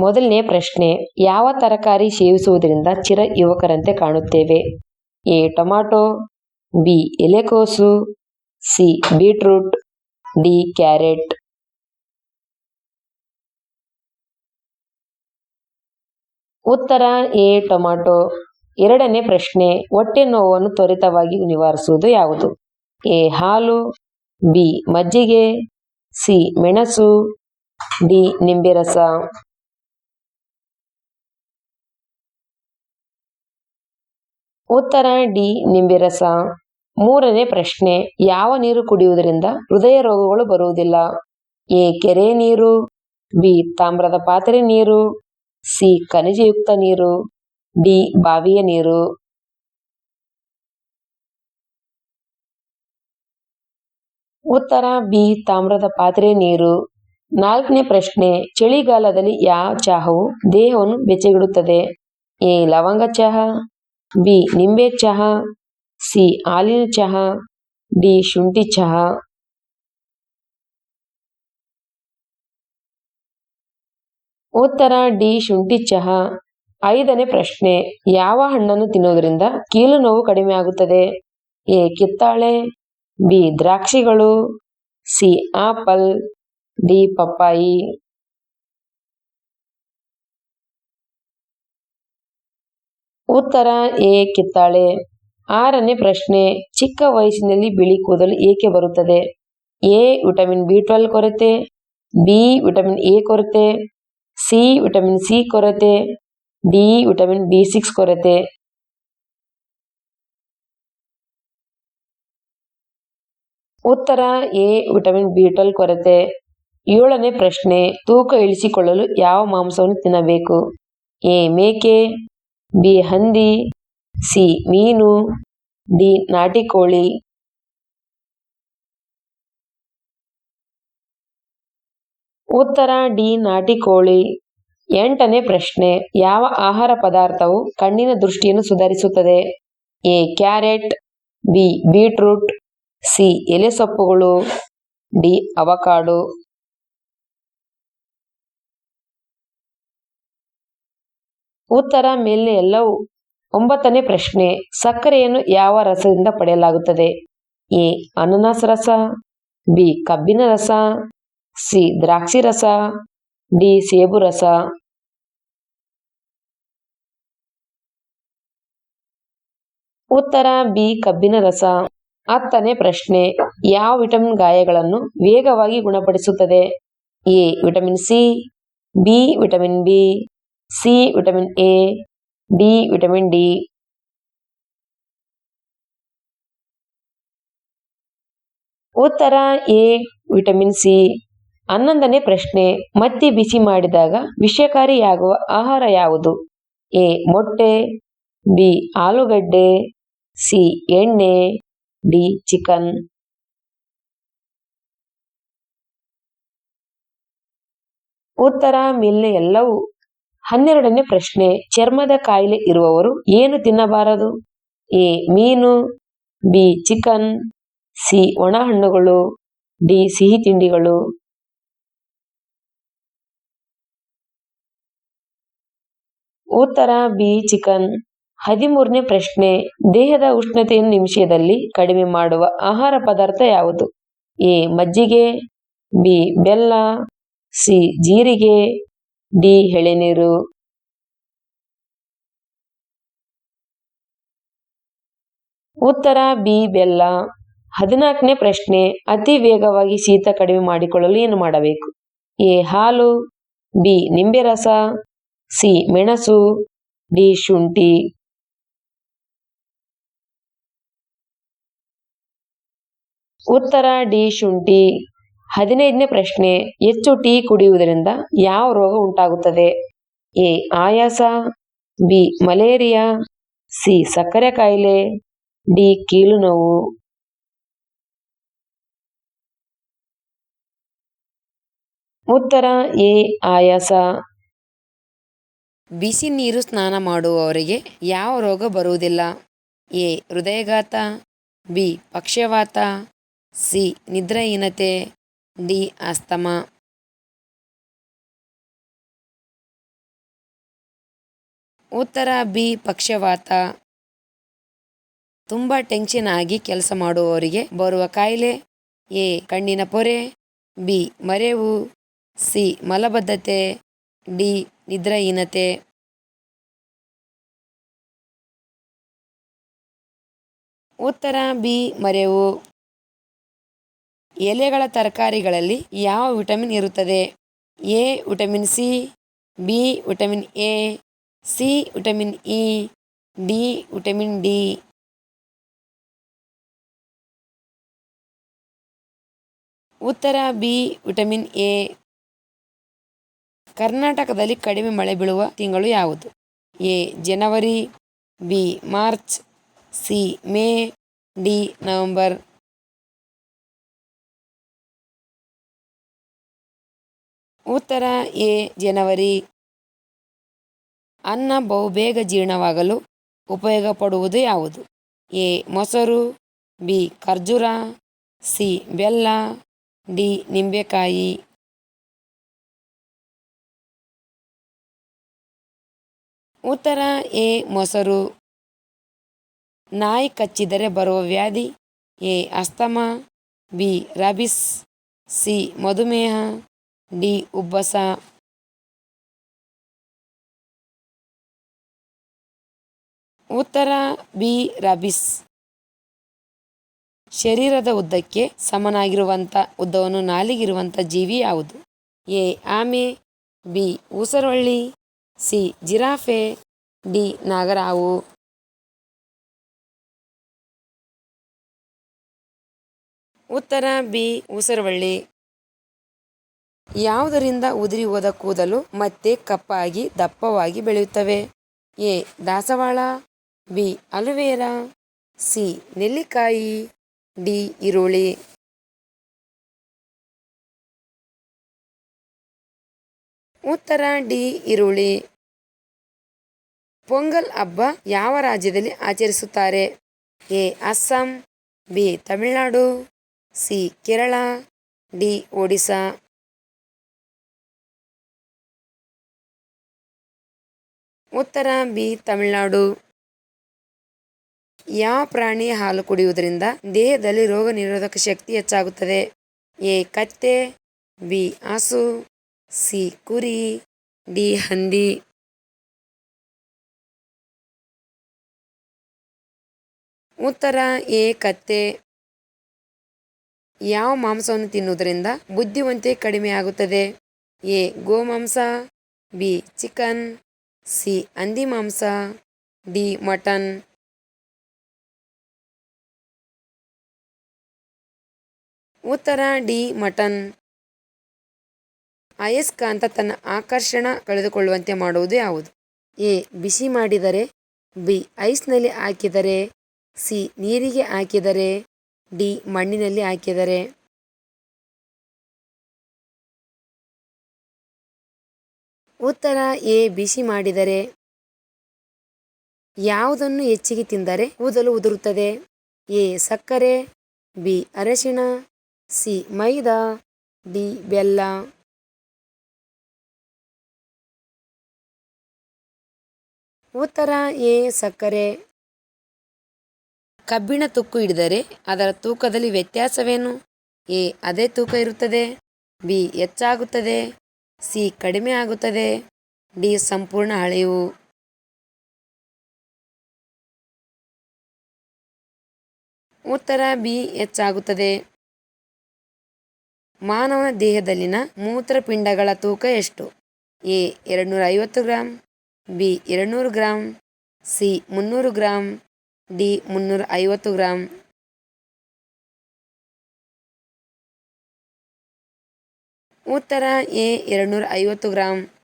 ಮೊದಲನೇ ಪ್ರಶ್ನೆ, ಯಾವ ತರಕಾರಿ ಸೇವಿಸುವುದರಿಂದ ಚಿರ ಯುವಕರಂತೆ ಕಾಣುತ್ತೇವೆ? ಎ, ಟೊಮಾಟೊ, ಬಿ, ಎಲೆಕೋಸು, ಸಿ, ಬೀಟ್ರೂಟ್, ಡಿ, ಕ್ಯಾರೆಟ್. ಉತ್ತರ, ಎ, ಟೊಮಾಟೊ. ಎರಡನೇ ಪ್ರಶ್ನೆ, ಹೊಟ್ಟೆ ನೋವನ್ನು ತ್ವರಿತವಾಗಿ ನಿವಾರಿಸುವುದು ಯಾವುದು? ಎ, ಹಾಲು, ಬಿ, ಮಜ್ಜಿಗೆ, ಸಿ, ಮೆಣಸು, ಡಿ, ನಿಂಬೆ ರಸ. ಉತ್ತರ ಡಿ ನಿಂಬೆ ರಸ ಮೂರನೇ ಪ್ರಶ್ನೆ, ಯಾವ ನೀರು ಕುಡಿಯುವುದರಿಂದ ಹೃದಯ ರೋಗಗಳು ಬರುವುದಿಲ್ಲ? ಎ, ಕೆರೆ ನೀರು. ಬಿ, ತಾಮ್ರದ ಪಾತ್ರೆ ನೀರು. ಸಿ, ಖನಿಜಯುಕ್ತ ನೀರು. ಡಿ, ಬಾವಿಯ ನೀರು. ಉತ್ತರ ಬಿ, ತಾಮ್ರದ ಪಾತ್ರೆ ನೀರು. ನಾಲ್ಕನೇ ಪ್ರಶ್ನೆ, ಚಳಿಗಾಲದಲ್ಲಿ ಯಾವ ಚಹಾವು ದೇಹವನ್ನು ಬೆಚ್ಚಗಿಡುತ್ತದೆ? ಎ, ಲವಂಗ ಚಹಾ. ಬಿ. ನಿಂಬೆ ಚಹಾ, ಸಿ. ಹಾಲಿನ ಚಹಾ, ಡಿ. ಶುಂಠಿ ಚಹಾ. ಉತ್ತರ, ಡಿ. ಶುಂಠಿ ಚಹಾ. ಐದನೇ ಪ್ರಶ್ನೆ, ಯಾವ ಹಣ್ಣನ್ನು ತಿನ್ನೋದ್ರಿಂದ ಕೀಲು ನೋವು ಕಡಿಮೆ ಆಗುತ್ತದೆ? ಎ. ಕಿತ್ತಾಳೆ, ಬಿ. ದ್ರಾಕ್ಷಿಗಳು, ಸಿ. Apple, D. ಪಪ್ಪಾಯಿ. ಉತ್ತರ ಎ ಕಿತ್ತಾಳೆ. ಆರನೇ ಪ್ರಶ್ನೆ, ಚಿಕ್ಕ ವಯಸ್ಸಿನಲ್ಲಿ ಬಿಳಿ ಕೂದಲು ಏಕೆ ಬರುತ್ತದೆ? ಎ, ವಿಟಮಿನ್ ಬಿ ಟ್ವೆಲ್ ಕೊರತೆ, ಬಿ, ವಿಟಮಿನ್ ಎ ಕೊರತೆ, ಸಿ, ವಿಟಮಿನ್ ಸಿ ಕೊರತೆ, ಡಿ, ವಿಟಮಿನ್ ಬಿ ಸಿಕ್ಸ್ ಕೊರತೆ. ಉತ್ತರ ಎ, ವಿಟಮಿನ್ ಬಿ ಟ್ವೆಲ್ ಕೊರತೆ. ಏಳನೇ ಪ್ರಶ್ನೆ, ತೂಕ ಇಳಿಸಿಕೊಳ್ಳಲು ಯಾವ ಮಾಂಸವನ್ನು ತಿನ್ನಬೇಕು? ಎ, ಮೇಕೆ ಬಿ ಹಂದಿ, ಸಿ ಮೀನು, ಡಿ ನಾಟಿ ಕೋಳಿ. ಉತ್ತರ ಡಿ ನಾಟಿ ಕೋಳಿ. ಎಂಟನೇ ಪ್ರಶ್ನೆ, ಯಾವ ಆಹಾರ ಪದಾರ್ಥವು ಕಣ್ಣಿನ ದೃಷ್ಟಿಯನ್ನು ಸುಧಾರಿಸುತ್ತದೆ? A carrot, B beetroot, C ಎಲೆ ಸೊಪ್ಪುಗಳು, ಡಿ ಅವಕಾಡೋ. ಉತ್ತರ ಮೇಲೆ ಎಲ್ಲವೂ ಒಂಬತ್ತನೇ ಪ್ರಶ್ನೆ. ಸಕ್ಕರೆಯನ್ನು ಯಾವ ರಸದಿಂದ ಪಡೆಯಲಾಗುತ್ತದೆ? ಎ. ಅನನಾಸ ರಸ, ಬಿ. ಕಬ್ಬಿನ ರಸ, ಸಿ. ದ್ರಾಕ್ಷಿ ರಸ, ಡಿ. ಸೇಬು ರಸ. ಉತ್ತರ ಬಿ. ಕಬ್ಬಿನ ರಸ. ಹತ್ತನೇ ಪ್ರಶ್ನೆ. ಯಾವ ವಿಟಮಿನ್ ಗಾಯಗಳನ್ನು ವೇಗವಾಗಿ ಗುಣಪಡಿಸುತ್ತದೆ? A. Vitamin C, B. Vitamin B. C vitamin A D vitamin D ಉತ್ತರ ಎ ವಿಟಮಿನ್ ಸಿ ಹನ್ನೊಂದನೇ ಪ್ರಶ್ನೆ ಮತ್ತೆ ಬಿಸಿ ಮಾಡಿದಾಗ ವಿಷಕಾರಿಯಾಗುವ ಆಹಾರ ಯಾವುದು? ಎ ಮೊಟ್ಟೆ ಬಿ ಆಲೂಗಡ್ಡೆ ಸಿ ಎಣ್ಣೆ ಡಿ ಚಿಕನ್. ಉತ್ತರ ಮೇಲೆ ಎಲ್ಲವೂ ಹನ್ನೆರಡನೇ ಪ್ರಶ್ನೆ, ಚರ್ಮದ ಕಾಯಿಲೆ ಇರುವವರು ಏನು ತಿನ್ನಬಾರದು? ಎ, ಮೀನು, ಬಿ, ಚಿಕನ್, ಸಿ ಒಣ ಹಣ್ಣುಗಳು ಡಿ, ಸಿಹಿ ತಿಂಡಿಗಳು. ಉತ್ತರ, ಬಿ, ಚಿಕನ್. ಹದಿಮೂರನೇ ಪ್ರಶ್ನೆ, ದೇಹದ ಉಷ್ಣತೆಯನ್ನು ನಿಮಿಷದಲ್ಲಿ ಕಡಿಮೆ ಮಾಡುವ ಆಹಾರ ಪದಾರ್ಥ ಯಾವುದು? ಎ, ಮಜ್ಜಿಗೆ, ಬಿ, ಬೆಲ್ಲ, ಸಿ, ಜೀರಿಗೆ ಡಿ ಎಳೆನೀರು ಉತ್ತರ ಬಿ ಬೆಲ್ಲ. ಹದಿನಾಲ್ಕನೇ ಪ್ರಶ್ನೆ, ಅತಿ ವೇಗವಾಗಿ ಶೀತ ಕಡಿಮೆ ಮಾಡಿಕೊಳ್ಳಲು ಏನು ಮಾಡಬೇಕು? ಎ, ಹಾಲು. ಬಿ ನಿಂಬೆ ರಸ ಸಿ, ಮೆಣಸು. ಡಿ, ಶುಂಠಿ. ಉತ್ತರ ಡಿ, ಶುಂಠಿ. ಹದಿನೈದನೇ ಪ್ರಶ್ನೆ, ಹೆಚ್ಚು ಟೀ ಕುಡಿಯುವುದರಿಂದ ಯಾವ ರೋಗ ಉಂಟಾಗುತ್ತದೆ? ಎ, ಆಯಾಸ, ಬಿ, ಮಲೇರಿಯಾ, ಸಿ, ಸಕ್ಕರೆ ಕಾಯಿಲೆ, ಡಿ ಕೀಲು ನೋವು. ಉತ್ತರ, ಎ, ಆಯಾಸ. ಬಿಸಿ ನೀರು ಸ್ನಾನ ಮಾಡುವವರಿಗೆ ಯಾವ ರೋಗ ಬರುವುದಿಲ್ಲ? ಎ, ಹೃದಯಘಾತ, ಬಿ, ಪಕ್ಷವಾತ, ಸಿ, ನಿದ್ರಾಹೀನತೆ. ಡಿ ಆಸ್ತಮಾ ಉತ್ತರ ಬಿ ಪಕ್ಷವಾತ. ತುಂಬ ಟೆನ್ಷನ್ ಆಗಿ ಕೆಲಸ ಮಾಡುವವರಿಗೆ ಬರುವ ಕಾಯಿಲೆ ಎ ಕಣ್ಣಿನ ಪೊರೆ, ಬಿ ಮರೆವು, ಸಿ ಮಲಬದ್ಧತೆ, ಡಿ ನಿದ್ರಾಹೀನತೆ. ಉತ್ತರ ಬಿ ಮರೆವು. ಎಲೆಗಳ ತರಕಾರಿಗಳಲ್ಲಿ ಯಾವ ವಿಟಮಿನ್ ಇರುತ್ತದೆ? A vitamin C, B vitamin A, C vitamin E, D vitamin D. ಉತ್ತರ ಬಿ ವಿಟಮಿನ್ ಎ. ಕರ್ನಾಟಕದಲ್ಲಿ ಕಡಿಮೆ ಮಳೆ ಬೀಳುವ ತಿಂಗಳು ಯಾವುದು? A January, B March, C May, D November. ಉತ್ತರ ಎ, ಜನವರಿ. ಅನ್ನ ಬಹುಬೇಗ ಜೀರ್ಣವಾಗಲು ಉಪಯೋಗ ಪಡುವುದು ಯಾವುದು? ಎ, ಮೊಸರು. ಬಿ, ಖರ್ಜೂರ. ಸಿ, ಬೆಲ್ಲ. ಡಿ, ನಿಂಬೆಕಾಯಿ. ಉತ್ತರ ಎ, ಮೊಸರು. ನಾಯಿ ಕಚ್ಚಿದರೆ ಬರುವ ವ್ಯಾಧಿ A, asthma. B, rabies. C, ಮಧುಮೇಹ. ಡಿ ಉಬ್ಬಸ ಉತ್ತರ ಬಿ ರಬಿಸ್. ಶರೀರದ ಉದ್ದಕ್ಕೆ ಸಮನಾಗಿರುವಂಥ ಉದ್ದವನ್ನು ನಾಲಿಗಿರುವಂಥ ಜೀವಿ ಯಾವುದು? ಎ. ಆಮೆ, ಬಿ. ಊಸರವಳ್ಳಿ ಸಿ. Giraffe, D. ನಾಗರಾವು. ಉತ್ತರ ಬಿ. ಊಸರವಳ್ಳಿ ಯಾವುದರಿಂದ ಉದುರಿ ಹೋದ ಕೂದಲು ಮತ್ತೆ ಕಪ್ಪಾಗಿ, ದಪ್ಪವಾಗಿ ಬೆಳೆಯುತ್ತವೆ? ಎ. ದಾಸವಾಳ, ಬಿ. Aloe vera, C. ನೆಲ್ಲಿಕಾಯಿ, ಡಿ. ಈರುಳ್ಳಿ. ಉತ್ತರ, ಡಿ. ಈರುಳ್ಳಿ. ಪೊಂಗಲ್ ಹಬ್ಬ ಯಾವ ರಾಜ್ಯದಲ್ಲಿ ಆಚರಿಸುತ್ತಾರೆ? A. Assam, B. Tamil Nadu, C. Kerala, D. Odisha ಉತ್ತರ ಬಿ, ತಮಿಳುನಾಡು. ಯಾವ ಪ್ರಾಣಿ ಹಾಲು ಕುಡಿಯುವುದರಿಂದ ದೇಹದಲ್ಲಿ ರೋಗ ನಿರೋಧಕ ಶಕ್ತಿ ಹೆಚ್ಚಾಗುತ್ತದೆ. ಎ, ಕತ್ತೆ. ಬಿ ಹಸು ಸಿ, ಕುರಿ. ಡಿ, ಹಂದಿ. ಉತ್ತರ ಎ, ಕತ್ತೆ. ಯಾವ ಮಾಂಸವನ್ನು ತಿನ್ನುವುದರಿಂದ ಬುದ್ಧಿವಂತೆ ಕಡಿಮೆಯಾಗುತ್ತದೆ. ಎ, ಗೋಮಾಂಸ. B, chicken. ಸಿ. ಹಂದಿ ಮಾಂಸ, ಡಿ. ಮಟನ್. ಉತ್ತರ, ಡಿ. ಮಟನ್. ಅಯಸ್ಕಾಂತ ತನ್ನ ಆಕರ್ಷಣ ಕಳೆದುಕೊಳ್ಳುವಂತೆ ಮಾಡುವುದು ಯಾವುದು? ಎ. ಬಿಸಿ ಮಾಡಿದರೆ, ಬಿ. ಐಸ್ನಲ್ಲಿ ಹಾಕಿದರೆ, ಸಿ. ನೀರಿಗೆ ಹಾಕಿದರೆ, ಡಿ. ಮಣ್ಣಿನಲ್ಲಿ ಹಾಕಿದರೆ. ಉತ್ತರ ಎ ಬಿಸಿ ಮಾಡಿದರೆ ಯಾವುದನ್ನು ಹೆಚ್ಚಿಗೆ ತಿಂದರೆ ಕೂದಲು ಉದುರುತ್ತದೆ? ಎ, ಸಕ್ಕರೆ, ಬಿ, ಅರಶಿಣ, ಸಿ, ಮೈದಾ, ಡಿ, ಬೆಲ್ಲ. ಉತ್ತರ ಎ, ಸಕ್ಕರೆ. ಕಬ್ಬಿಣ ತುಕ್ಕು ಹಿಡಿದರೆ ಅದರ ತೂಕದಲ್ಲಿ ವ್ಯತ್ಯಾಸವೇನು? ಎ, ಅದೇ ತೂಕ ಇರುತ್ತದೆ. ಬಿ, ಹೆಚ್ಚಾಗುತ್ತದೆ. ಸಿ ಕಡಿಮೆ ಆಗುತ್ತದೆ. ಡಿ ಸಂಪೂರ್ಣ ಹಳೆಯು ಉತ್ತರ ಬಿ ಹೆಚ್ಚಾಗುತ್ತದೆ. ಮಾನವನ ದೇಹದಲ್ಲಿನ ಮೂತ್ರಪಿಂಡಗಳ ತೂಕ ಎಷ್ಟು? ಎ ಎರಡುನೂರ ಐವತ್ತು ಗ್ರಾಂ, ಬಿ ಎರಡುನೂರು ಗ್ರಾಂ, ಸಿ ಮುನ್ನೂರು ಗ್ರಾಂ, ಡಿ ಮುನ್ನೂರ ಐವತ್ತು ಗ್ರಾಂ. ಉತ್ತರ ಎ ಎರಡುನೂರ ಐವತ್ತು ಗ್ರಾಂ.